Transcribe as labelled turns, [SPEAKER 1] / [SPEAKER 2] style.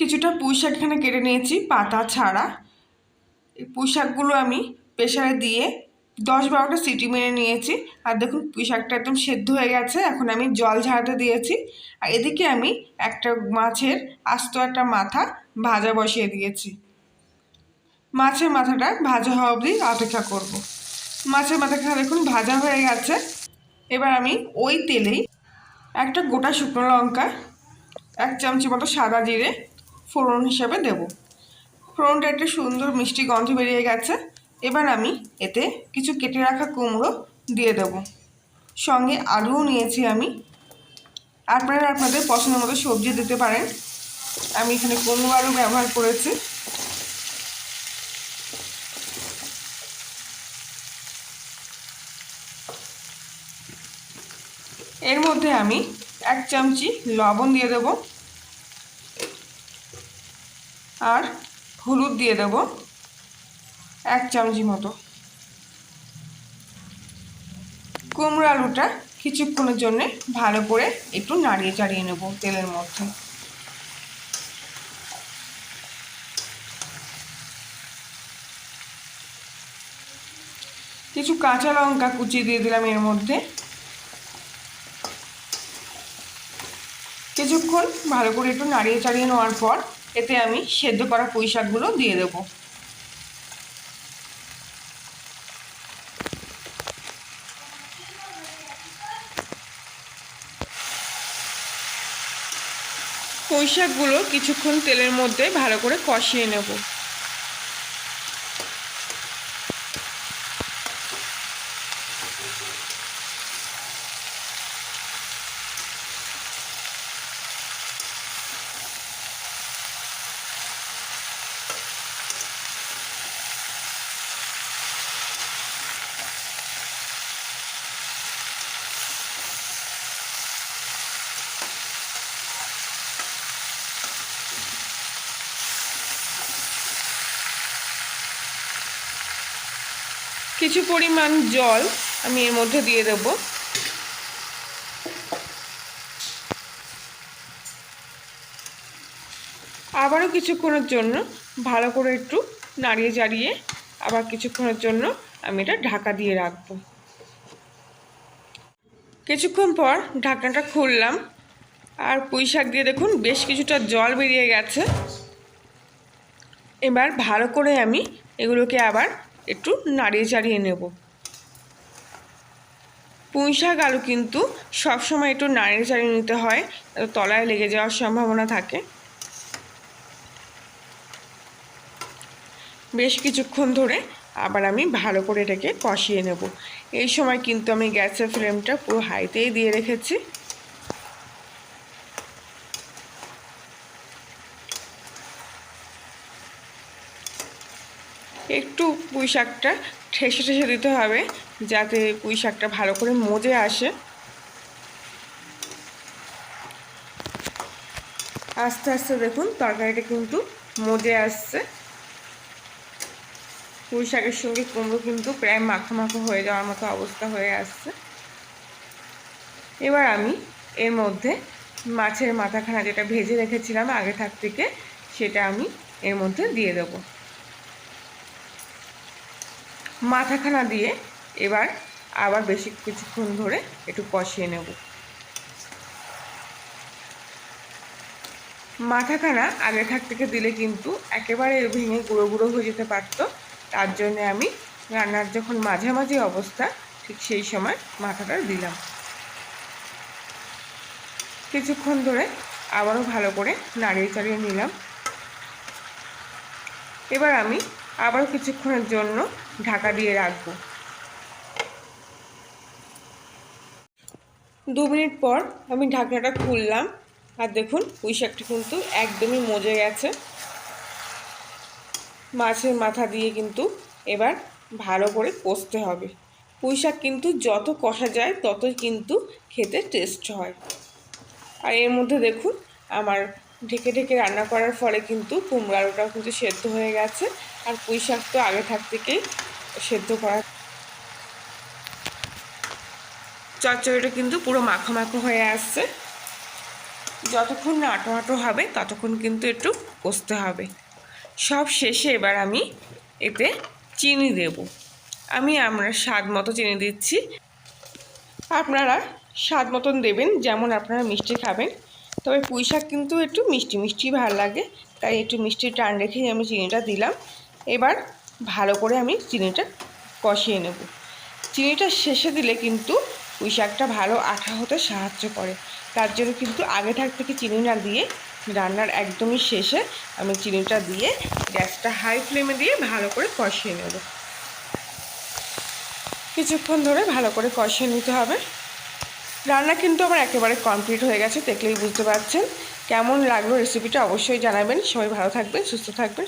[SPEAKER 1] কিছুটা পুঁই শাক এখানে কেটে নিয়েছি, পাতা ছাড়া। এই পুঁই শাকগুলো আমি প্রেশারে দিয়ে দশ বারোটা সিটি মেরে নিয়েছি। আর দেখুন পুঁই শাকটা একদম সেদ্ধ হয়ে গেছে, এখন আমি জল ঝাড়াতে দিয়েছি। আর এদিকে আমি একটা মাছের আস্ত একটা মাথা ভাজা বসিয়ে দিয়েছি। মাছের মাথাটা ভাজা হওয়া অবধি অপেক্ষা করব। মাছের মাথাটা দেখুন ভাজা হয়ে গেছে। এবার আমি ওই তেলেই একটা গোটা শুকনো লঙ্কা, এক চামচি মতো সাদা জিরে ফোড়ন হিসাবে দেব ফোড়নটা একটা সুন্দর মিষ্টি গন্ধ বেরিয়ে গেছে। এবার আমি এতে কিছু কেটে রাখা কুমড়ো দিয়ে দেব। সঙ্গে আলুও নিয়েছি আমি। আপনারা আপনাদের পছন্দ মতো সবজি দিতে পারেন। আমি এখানে কুমড়ো আলু ব্যবহার করেছি। এর মধ্যে আমি এক চামচি লবণ দিয়ে দেব। আর হলুদ দিয়ে দেব এক চামচি মতো। কুমড়ো আলুটা কিছুক্ষণের জন্য ভালো করে একটু নাড়িয়ে চাড়িয়ে নেব তেলের মধ্যে। কিছু কাঁচা লঙ্কা কুচিয়ে দিয়ে দিলাম এর মধ্যে। কিছুক্ষণ ভালো করে একটু নাড়িয়ে চাড়িয়ে নেওয়ার পর এতে আমি সেদ্ধ করা পুঁই শাকগুলো দিয়ে দেব। পুঁই শাকগুলো কিছুক্ষণ তেলের মধ্যে ভালো করে কষিয়ে নেব। কিছু পরিমাণ জল আমি এর মধ্যে দিয়ে দেব। আবারও কিছুক্ষণের জন্য ভালো করে একটু নাড়িয়ে চাড়িয়ে আবার কিছুক্ষণের জন্য আমি এটা ঢাকা দিয়ে রাখব। কিছুক্ষণ পর ঢাকনাটা খুললাম আর পুঁই শাক দিয়ে দেখুন বেশ কিছুটা জল বেরিয়ে গেছে। এবার ভালো করে আমি এগুলোকে আবার একটু নাড়িয়ে চাড়িয়ে নেব। পুঁই শাক আলু কিন্তু সবসময় একটু নাড়িয়ে চাড়িয়ে নিতে হয় তলায় লেগে যাওয়ার সম্ভাবনা থাকে। বেশ কিছুক্ষণ ধরে আবার আমি ভালো করে এটাকে কষিয়ে নেব। এই সময় কিন্তু আমি গ্যাসের ফ্লেমটা পুরো হাইতেই দিয়ে রেখেছি। একটু পুঁই শাকটা ঠেসে ঠেসে দিতে হবে, যাতে পুঁই শাকটা ভালো করে মজে আসে। আস্তে আস্তে দেখুন তরকারিটা কিন্তু মজে আসছে। পুঁই শাকের সঙ্গে কুমড়ো কিন্তু প্রায় মাখো মাখো হয়ে যাওয়ার মতো অবস্থা হয়ে আসছে। এবার আমি এর মধ্যে মাছের মাথাখানা যেটা ভেজে রেখেছিলাম আগে থাক থেকে, সেটা আমি এর মধ্যে দিয়ে দেবো। মাথাখানা দিয়ে এবার আবার বেশি কিছুক্ষণ ধরে একটু কষিয়ে নেব। মাথাখানা আগে থাক থেকে দিলে কিন্তু একেবারে ভেঙে গুঁড়ো গুঁড়ো হয়ে যেতে পারতো। তার জন্য আমি রান্নার যখন মাঝামাঝি অবস্থা, ঠিক সেই সময় মাথাটা দিলাম। কিছুক্ষণ ধরে আবারও ভালো করে নাড়িয়ে চাড়িয়ে নিলাম। এবার আমি আবারও কিছুক্ষণের জন্য ঢাকা দিয়ে রাখব। দু মিনিট পর আমি ঢাকনাটা খুললাম। আর দেখুন, পুঁই শাকটা কিন্তু একদমই মজে গেছে। মাছের মাথা দিয়ে কিন্তু এবার ভালো করে কষতে হবে। পুঁই শাক কিন্তু যত কষা যায়, ততই কিন্তু খেতে টেস্ট হয়। আর এর মধ্যে দেখুন, আমার ঢেকে ঢেকে রান্না করার ফলে কিন্তু কুমড়ো আলুটাও কিন্তু সেদ্ধ হয়ে গেছে। আর পুঁই শাক তো আগে থাক থেকেই সেদ্ধ করা। চচ্চড়িটা কিন্তু পুরো মাখো মাখো হয়ে আসছে। যতক্ষণ না আটো আটো হবে, ততক্ষণ কিন্তু একটু কষতে হবে। সব শেষে এবার আমি এতে চিনি দেব। আমি আমরা স্বাদ মতো চিনি দিচ্ছি। আপনারা স্বাদ মতন দেবেন, যেমন আপনারা মিষ্টি খাবেন। তবে পুঁই শাক কিন্তু একটু মিষ্টি মিষ্টি ভালো লাগে, তাই একটু মিষ্টি টান রেখেই আমি চিনিটা দিলাম। এবার ভালো করে আমি চিনিটা কষিয়ে নেব। চিনিটা শেষে দিলে কিন্তু পুঁই শাকটা ভালো আঠা হতে সাহায্য করে। তার জন্য কিন্তু আগে থাক থেকে চিনি না দিয়ে রান্নার একদমই শেষে আমি চিনিটা দিয়ে গ্যাসটা হাই ফ্লেমে দিয়ে ভালো করে কষিয়ে নেব। কিছুক্ষণ ধরে ভালো করে কষিয়ে নিতে হবে। রান্না কিন্তু আমার একেবারে কমপ্লিট হয়ে গেছে, দেখলেই বুঝতে পারছেন। কেমন লাগল রেসিপিটা অবশ্যই জানাবেন। সবাই ভালো থাকবেন, সুস্থ থাকবেন